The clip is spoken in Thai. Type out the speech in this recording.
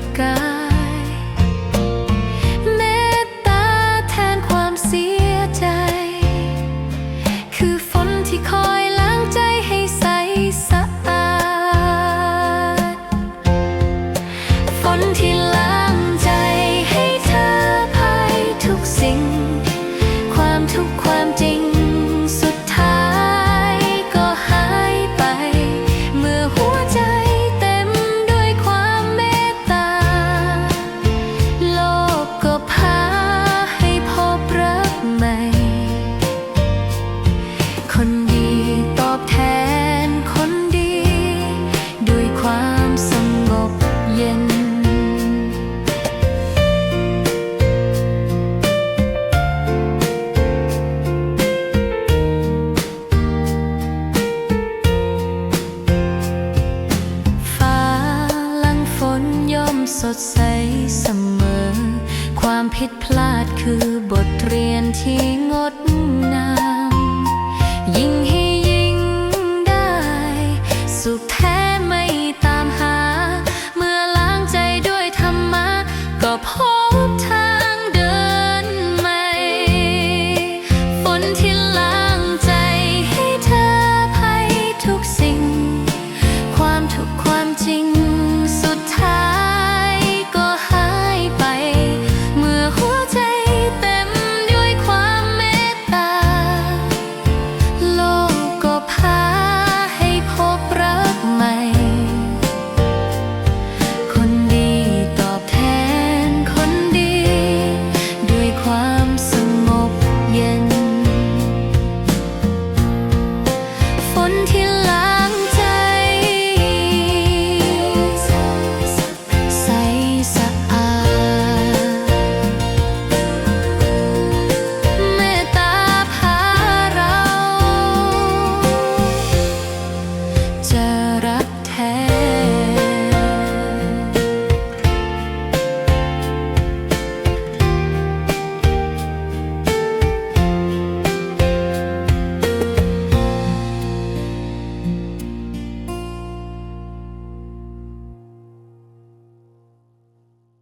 ดกายเมตตาแทนความเสียใจ คือฝนที่คอยล้างใจให้ใสสะอาดฝนที่ล้างใจให้เธอภัยทุกสิ่ง ความทุกข์ สดใสเสมอ ความผิดพลาดคือบทเรียนที่งดงาม ยิ่งให้ยิ่งได้ สุขแท้ไม่ตามหา เมื่อล้างใจด้วยธรรมะ ก็พบทางเดินใหม่ ฝนที่ล้างใจให้เธอภัยทุกสิ่ง ความทุกความจริง